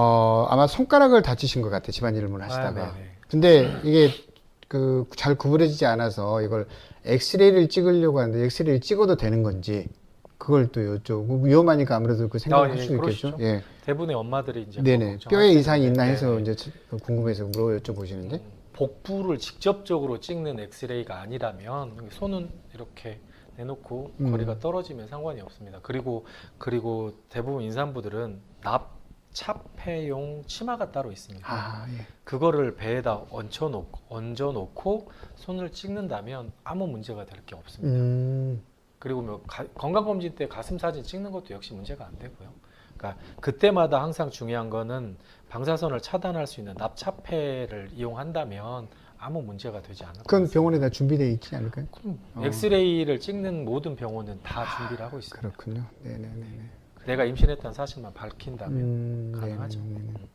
어, 아마 손가락을 다치신 것 같아 집안 일을 하시다가. 아, 네네. 근데 이게 그 잘 구부러지지 않아서 이걸 엑스레이를 찍으려고 하는데 엑스레이를 찍어도 되는 건지 그걸 또 여쭤보고 위험하니까 아무래도 그 생각을 아, 할 예, 수 있겠죠. 예. 대부분의 엄마들이 이제 네네. 뼈에 이상이 있나 해서 네네. 이제 저- 궁금해서 물어 여쭤보시는데. 복부를 직접적으로 찍는 엑스레이가 아니라면 손은 이렇게 내놓고 음. 거리가 떨어지면 상관이 없습니다. 그리고 그리고 대부분 임산부들은 납 차폐용 치마가 따로 있습니다. 아, 예. 그거를 배에다 얹혀 놓고 얹어 놓고 손을 찍는다면 아무 문제가 될 게 없습니다. 음. 그리고 뭐 가- 건강검진 때 가슴 사진 찍는 것도 역시 문제가 안 되고요. 그러니까 그때마다 항상 중요한 거는 방사선을 차단할 수 있는 납차폐를 이용한다면 아무 문제가 되지 않을 것 그건 같습니다. 병원에 다 준비되어 있지 않을까요? 그럼 어. 엑스레이를 찍는 모든 병원은 다 준비를 하고 있습니다. 그렇군요. 네네네. 내가 임신했다는 사실만 밝힌다면 음, 네, 가능하죠. 네, 네, 네.